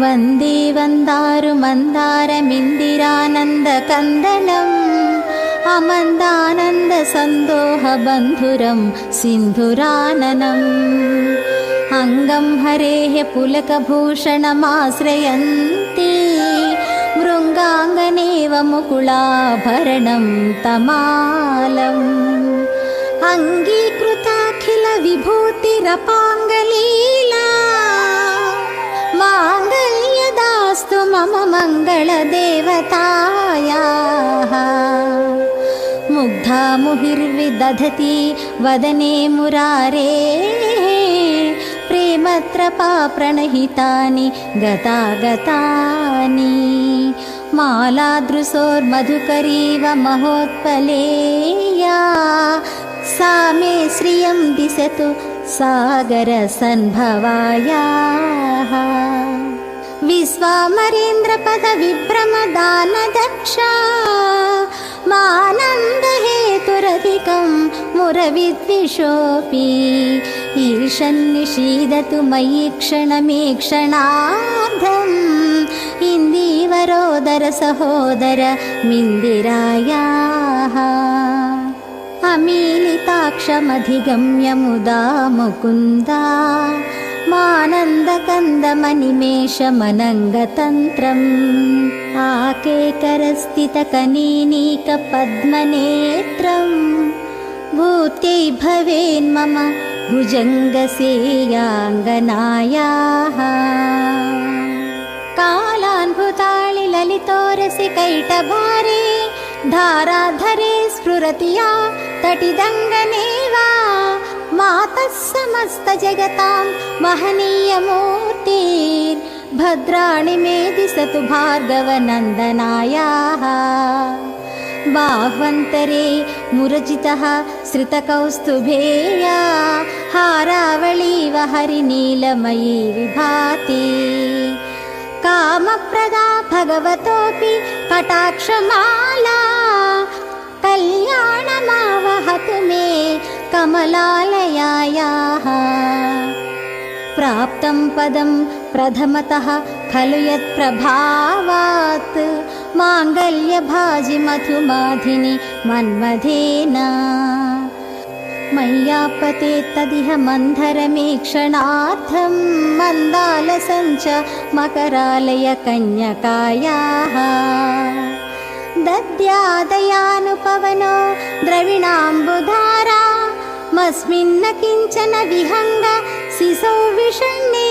वन्दे वन्दारु मन्दारमिन्दिरानन्दकन्दलम् अमन्दानन्दसन्दोहबन्धुरं सिन्धुराननम् अङ्गं हरेः पुलकभूषणमाश्रयन्ति मृङ्गाङ्गनेव मुकुलाभरणं तमालम् अङ्गीकृताखिलविभूतिरपाङ्गलीला माङ्गल्यदास्तु मम मङ्गलदेवतायाः मुग्धा मुहिर्विदधति वदने मुरारे प्रेमत्रपा प्रणहितानि गतागतानि मालादृशोर्मधुकरीव महोत्पलेया सा मे श्रियं दिशतु सागरसन्भवायाः विश्वामरेन्द्रपदविभ्रमदानदक्षा। मानन्दहेतुरधिकं मुरविद्विषोऽपि। ईशन्निषीदतु मयि क्षणमेक्षणार्धम्। इन्दीवरोदर सहोदर मिन्दिरायाः। अमीलिताक्षमधिगम्य मुदा मुकुन्दा मानन्दकन्दमनिमेषमनङ्गतन्त्रम् आकेकरस्थितकनीनीकपद्मनेत्रम् भूत्यै भवेन्मम भुजङ्गसेयाङ्गनायाः। कालान्भुताळि ललितोरसि कैटभारे धाराधरे स्फुरति या तटिदङ्गने वा मातः समस्तजगतां महनीयमूर्तिर्भद्राणि मे दिशतु भार्गवनन्दनायाः। बाह्वन्तरे मुरजितः श्रितकौस्तुभेया हारावळीव हरिनीलमयी विभाति। कामप्रदा भगवतोऽपि कटाक्षमाला कल्याणमावहतु मे कमलालयायाः। प्राप्तं पदं प्रथमतः खलु यत्प्रभावात् माङ्गल्यभाजि मधुमाधिनि मन्मथेन। मय्यापते तदिह मन्धरमेक्षणार्थं मन्दालसञ्च मकरालय कन्यकायाः दद्यादयानुपवनो द्रविणाम्बुधारा मस्मिन्न किञ्चन विहङ्ग शिशौ विषण्णे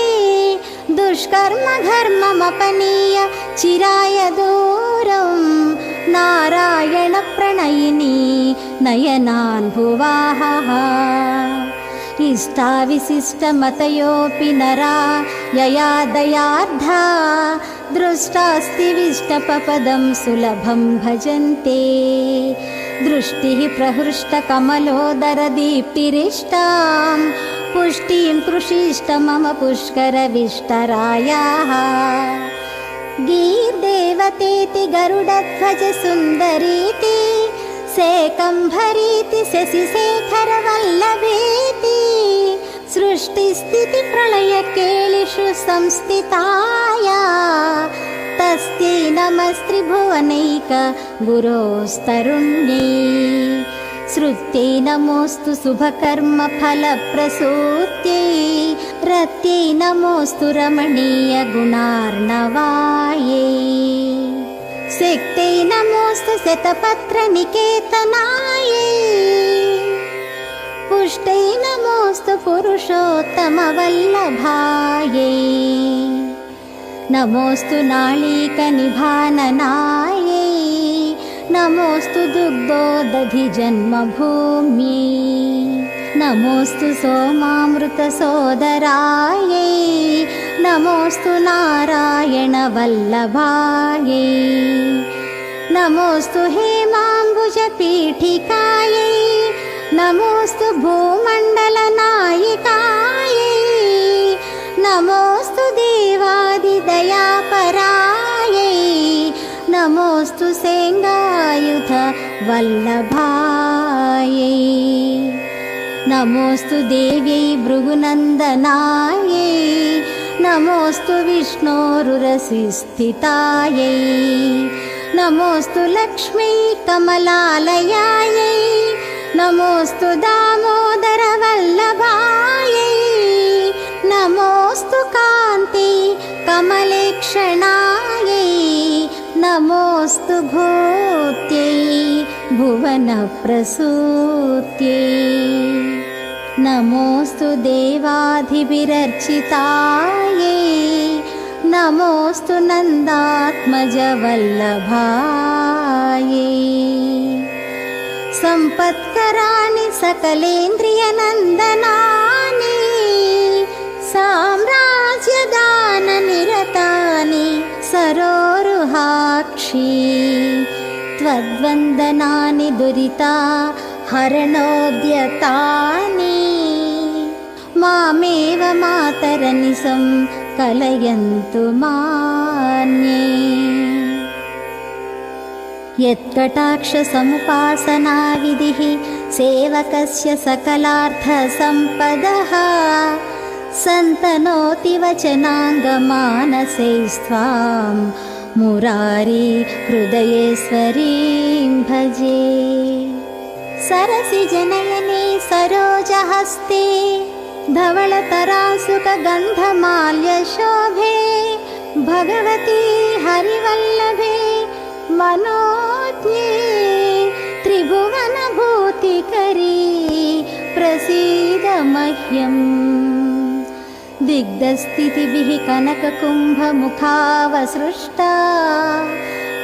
दुष्कर्म घर्ममपनीय चिराय दूरं नारायणप्रणयिनी नयनान् भुवाहः इष्टाविशिष्टमतयोऽपि नरा यया दयार्धा दृष्टास्ति विष्टपपदं सुलभं भजन्ते दृष्टिः प्रहृष्टकमलोदरदीप्तिरिष्टां पुष्टिं कृषिष्ट मम पुष्करविष्टरायाः। गीर्देवतेति गरुडध्वज सुन्दरीति सेकम्भरीति शशिशेखरवल्लभेति। सृष्टिस्थितिप्रलयकेलिषु संस्थिताया तस्यै नमस्त्रिभुवनैक गुरोस्तरुण्यै। श्रुत्यै नमोऽस्तु शुभकर्मफलप्रसूत्यै। रत्यै नमोऽस्तु रमणीयगुणार्णवायै। शक्त्यै नमोऽस्तु शतपत्रनिकेतनायै। पुष्टै नमोऽस्तु पुरुषोत्तमवल्लभायै नमोऽस्तु नाळीकनिभाननायै नमोऽस्तु दुग्धोदधिजन्मभूम्यै नमोऽस्तु सोमामृतसोदरायै नमोऽस्तु नारायणवल्लभायै नमोऽस्तु हेमाम्बुजपीठिकायै नमोऽस्तु भूमण्डलनायिकायै वल्लभायै। नमोऽस्तु देव्यै भृगुनन्दनायै। नमोऽस्तु विष्णोरुरसि स्थितायै नमोऽस्तु लक्ष्मी कमलालयायै नमोऽस्तु दामोदरवल्लभायै भुवनप्रसूत्यै नमोऽस्तु देवाधिभिरर्चितायै। नमोऽस्तु नन्दात्मजवल्लभायै। सम्पत्कराणि सकलेन्द्रियनन्दनानि। साम्राज्यदाननिरतानि सरोरुहाक्षी त्वद्वन्दनानि दुरिता हरणोद्यतानि। मामेव मातरनिसं कलयन्तु मान्ये। यत्कटाक्षसमुपासनाविधिः सेवकस्य सकलार्थसम्पदः सन्तनोति वचनाङ्गमानसैस्त्वां मुरारी हृदयेश्वरीं भजे। सरसि जनयने सरोजहस्ते धवळतरासुकगन्धमाल्यशोभे भगवती हरिवल्लभे मनोज्ञे त्रिभुवनभूतिकरी प्रसीद मह्यम् दिग्धस्थितिभिः कनककुम्भमुखावसृष्टा।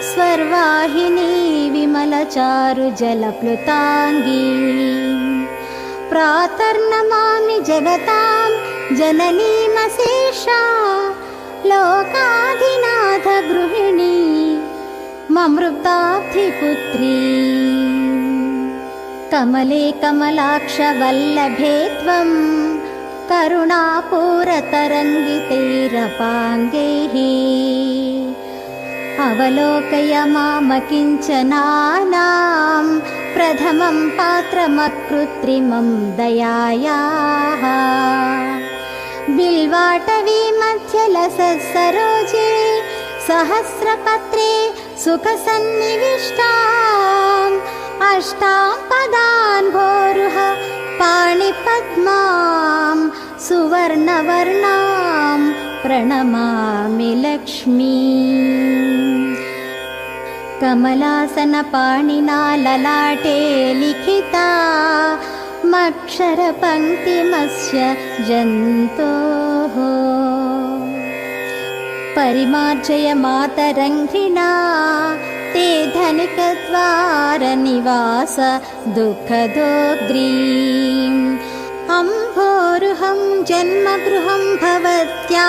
स्वर्वाहिनी विमलचारुजलप्लुताङ्गी। प्रातर्नमामि जगतां जननीमशेषा लोकाधिनाथगृहिणी ममृताब्धिपुत्री। कमले कमलाक्षवल्लभे त्वं करुणापूरतरङ्गितैरपाङ्गैः अवलोकय मामकिञ्चनानां प्रथमं पात्रमकृत्रिमं दयायाः बिल्वाटवी मध्यलसः सरोजे सहस्रपत्रे सुखसन्निविष्टाम् अष्टां पदान् सुवर्णवर्णां प्रणमामि लक्ष्मी। कमलासनपाणिना ललाटे लिखिता मक्षरपङ्क्तिमस्य जन्तोः। परिमार्जय मातरङ्घ्रिणा ते धनिकद्वारनिवास दुःखदोग्रीम् अम्भोरुहं जन्मगृहं भवत्या।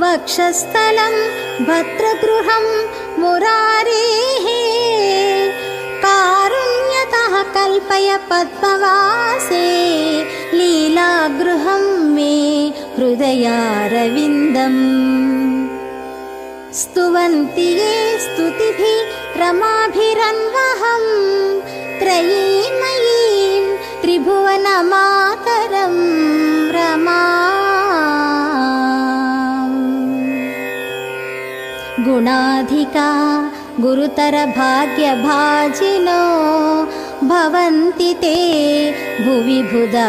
वक्षस्थलं भद्रगृहं मुरारेः। कारुण्यतः कल्पय पद्मवासे। लीलागृहं मे हृदयारविन्दम् स्तुवन्ति ये स्तुतिभिः रमाभिरन्वहं। त्रयीमयीं त्रिभुवनमातरं रमा गुणाधिका गुरुतरभाग्यभाजिनो भवन्ति ते भुवि बुधभाविताशयाः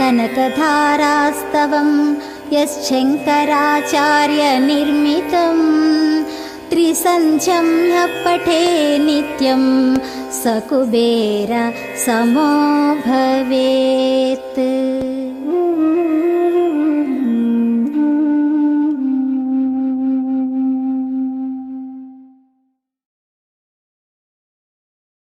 कनकधारास्तवं यश्चङ्कराचार्यनिर्मितं त्रिसन्ध्यं ह्यः पठे नित्यं स कुबेर समो भवेत्